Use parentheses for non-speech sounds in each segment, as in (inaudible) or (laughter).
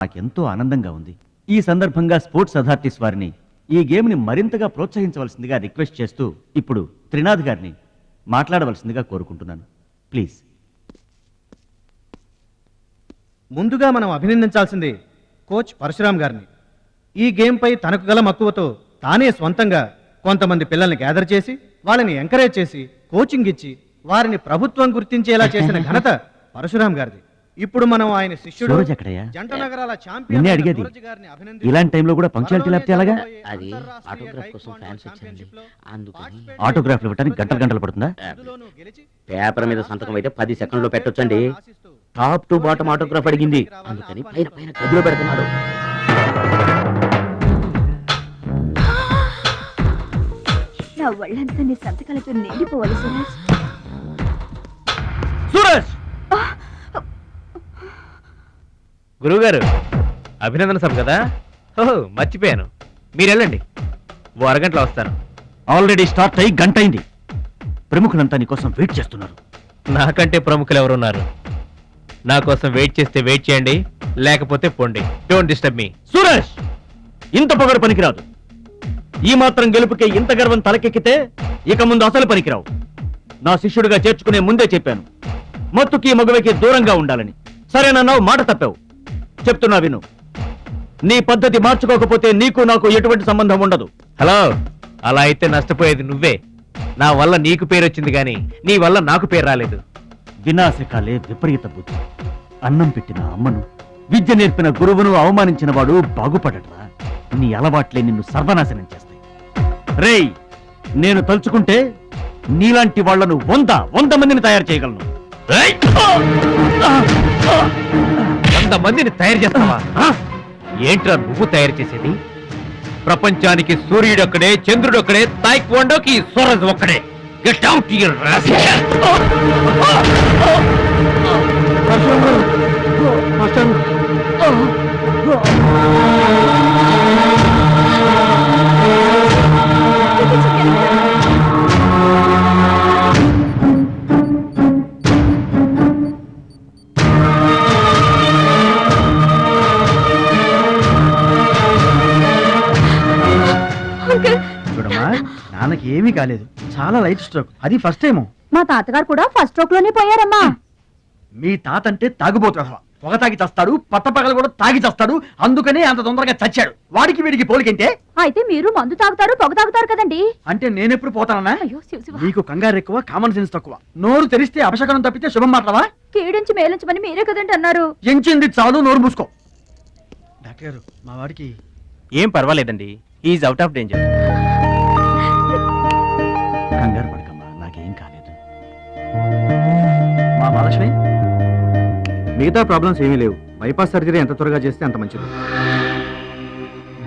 నాకెంతో ఆనందంగా ఉంది. ఈ సందర్భంగా స్పోర్ట్స్ అథారిటీస్ వారిని ఈ గేమ్ని మరింతగా ప్రోత్సహించవలసిందిగా రిక్వెస్ట్ చేస్తూ ఇప్పుడు త్రినాథ్ గారిని మాట్లాడవలసిందిగా కోరుకుంటున్నాను. ప్లీజ్. ముందుగా మనం అభినందించాల్సింది కోచ్ పరశురామ్ గారిని. ఈ గేమ్పై తనకు గల మక్కువతో తానే స్వంతంగా కొంతమంది పిల్లల్ని గ్యాదర్ చేసి వాళ్ళని ఎంకరేజ్ చేసి కోచింగ్ ఇచ్చి వారిని ప్రభుత్వం గుర్తించేలా చేసిన ఘనత (laughs) పరశురామ్ గారిది. ఇప్పుడు మనం ఆయన శిష్యుడు సూరజ్ ఎక్కడయ్యా? జంట నగరాల నిన్నే అడిగేది. ఇలాంటి టైంలో కూడా punctuality లేకపోతే ఎలాగా? అది ఆటోగ్రాఫ్ కోసం ఫ్యాన్స్ వచ్చారండి అందుకని ఆటోగ్రాఫ్లు ఇవ్వడానికి గంటలు గంటలు పడుతుందా? పేపర్ మీద సంతకం అయితే పది సెకండ్లో పెట్టొచ్చండి. టాప్ టు బాటమ్ ఆటోగ్రాఫ్ అడిగింది. అందుకని పైన పైన గదిలో పెడుతున్నాడు. నా ఒళ్ళంతా నీ సంతకాలతో నిండిపోవాలి సురేష్ గురువుగారు అభినందన సభ కదా? ఓహో మర్చిపోయాను. మీరు వెళ్ళండి ఓ అరగంటలో వస్తాను. ఆల్రెడీ స్టార్ట్ అయ్యి గంట అయింది. ప్రముఖులంతా నీకోసం వెయిట్ చేస్తున్నారు. నాకంటే ప్రముఖులు ఎవరున్నారు నా కోసం వెయిట్ చేస్తే వెయిట్ చేయండి లేకపోతే పొండి. డోంట్ డిస్టర్బ్ మీ సూరజ్ ఇంత పొగరు పనికిరాదు. ఈ మాత్రం గెలుపుకే ఇంత గర్వం తలకెక్కితే ఇక ముందు అసలు పనికిరావు. నా శిష్యుడిగా చేర్చుకునే ముందే చెప్పాను. మత్తుకి మగవకి దూరంగా ఉండాలని. సరేనన్నావు మాట తప్పావు. చెప్తున్నా విను. నీ పద్ధతి మార్చుకోకపోతే నీకు నాకు ఎటువంటి సంబంధం ఉండదు. హలో అలా అయితే నష్టపోయేది నువ్వే. నా వల్ల నీకు పేరు వచ్చింది కానీ నీ వల్ల నాకు పేరు రాలేదు. వినాశకాలే విపరీత బుద్ధి. అన్నం పెట్టిన అమ్మను విద్య నేర్పిన గురువును అవమానించిన వాడు బాగుపడటరా నీ అలవాట్లే నిన్ను సర్వనాశనం చేస్తాయి. రేయ్ నేను తలుచుకుంటే నీలాంటి వాళ్ళను వంద వంద మందిని తయారు చేయగలను. మందిని తయారు చేస్తావా? ఏంట్రా నువ్వు తయారు చేసేది? ప్రపంచానికి సూర్యుడు ఒక్కడే చంద్రుడు ఒక్కడే తాయిక్వాండోకి సూరజ్ ఒక్కడే. గెట్ అవుట్ యువర్ నాన్నకి ఏమీ కాలేదు. చాలా లైట్ స్ట్రోక్. అది ఫస్ట్ టైము. మా తాతగారు కూడా ఫస్ట్ స్ట్రోక్లోనే పోయారమ్మా మీ తాత అంటే తాగుబోతు అసలు. పొగ తాగి చస్తాడు పట్ట పగలు కూడా తాగి చస్తాడు అందుకనే అంత తొందరగా చచ్చాడు. వాడికి వీడికి పోలికంటే? అయితే మీరు మందు తాగుతారు పొగ తాగుతారు కదండి. అంటే నేనెప్పుడు పోతానన్నా? అయ్యో శివ శివ. నీకు కంగారు ఎక్కువ కామన్ సెన్స్ తక్కువ. నోరు తెరిస్తే అపశకనం తప్పితే శుభం మాట్లాడవా? కీడించి మేలించమని మీరే కదండి అన్నారు. ఎంచింది చాలు నోరు మూసుకో. డాక్టర్ గారు మా వాడికి ఏం పర్వాలేదండి. ఈజ్ అవుట్ ఆఫ్ డేంజర్ మా మహాలక్ష్మి మిగతా ప్రాబ్లమ్స్ ఏమీ లేవు. బైపాస్ సర్జరీ ఎంత త్వరగా చేస్తే అంత మంచిది.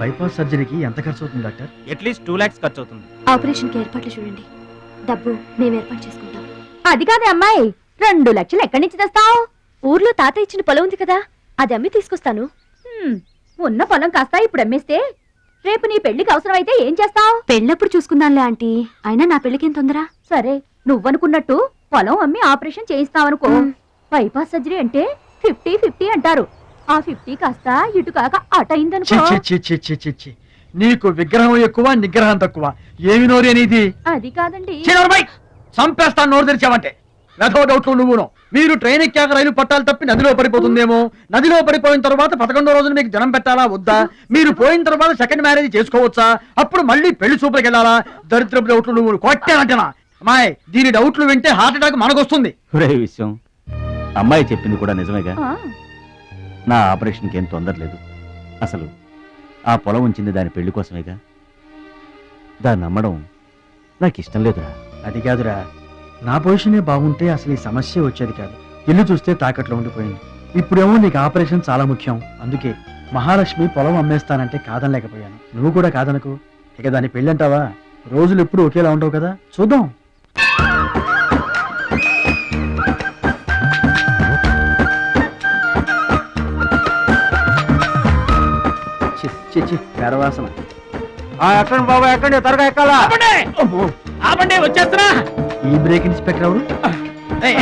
బైపాస్ సర్జరీకి ఎంత ఖర్చు అవుతుంది డాక్టర్? అట్లీస్ట్ టూ లాక్స్ ఖర్చు అవుతుంది ఆపరేషన్కి ఏర్పాట్లు చూడండి. డబ్బు మేము ఏర్పాటు చేసుకుంటాం. అది కాదే అమ్మాయి. రెండు లక్షలు ఎక్కడి నుంచి తెస్తావు? ఊర్లో తాత ఇచ్చిన పొలం ఉంది కదా అది అమ్మి తీసుకొస్తాను. ఉన్న పొలం కాస్త ఇప్పుడు అమ్మేస్తే రేపు నీ పెళ్ళికి అవసరమైతే ఏం చేస్తావు? పెళ్ళప్పుడు చూసుకుందాంలే ఆంటీ. అయినా నా పెళ్ళికేం తొందర? సరే నువ్వనుకున్నట్టు పొలం అమ్మి ఆపరేషన్ చేయిస్తావనుకో. బైపాస్ సర్జరీ అంటే ఫిఫ్టీ ఫిఫ్టీ అంటారు. ఆ ఫిఫ్టీ కాస్త ఇటు కాక అట చి, అయిందనుకో. చి, చి, చి, చి, చి, చి. నీకు విగ్రహం ఎక్కువ నిగ్రహం తక్కువ. ఏమి నోరు అనేది? అది కాదండి. చంపేస్తాను నోరు తెరిచావంటే. వెధవ డౌట్లు నువ్వును. మీరు ట్రైన్ ఎక్కాక రైలు పట్టాలు తప్పి నదిలో పడిపోతుందేమో. నదిలో పడిపోయిన తర్వాత పదకొండో రోజున మీకు జనం పెట్టాలా వద్దా? మీరు పోయిన తర్వాత సెకండ్ మ్యారేజ్ చేసుకోవచ్చా? అప్పుడు మళ్ళీ పెళ్ళి చూపులకు వెళ్ళాలా? దరిద్రపు డౌట్లు నువ్వు కొట్టానంటనా అమ్మాయి దీని డౌట్లు వింటే హార్ట్ అటాక్ మనకొస్తుంది. ఒరే విషయం అమ్మాయి చెప్పింది కూడా నిజమేగా? ఆ, నా ఆపరేషన్కి ఏం తొందర లేదు. అసలు ఆ పొలం ఉంచింది దాని పెళ్ళి కోసమేగా? దాన్ని నమ్మడం నాకు ఇష్టం లేదురా. అది కాదురా. నా పొజిషనే బాగుంటే అసలు ఈ సమస్య వచ్చేది కాదు. ఇల్లు చూస్తే తాకట్లో ఉండిపోయింది. ఇప్పుడేమో నీకు ఆపరేషన్ చాలా ముఖ్యం. అందుకే మహాలక్ష్మి పొలం అమ్మేస్తానంటే కాదనలేకపోయాను. నువ్వు కూడా కాదనకు. ఇక దాని పెళ్ళంటావా? రోజులు ఎప్పుడు ఒకేలా ఉండవు కదా. చూద్దాం. చి, చి, చి, పెడవాసన ఎక్కండి బాబు ఎక్కండి త్వరగా ఎక్కాలా? ఆపండి వచ్చేస్తున్నా. ఈ బ్రేక్ ఇన్స్పెక్టర్ ఎవరు?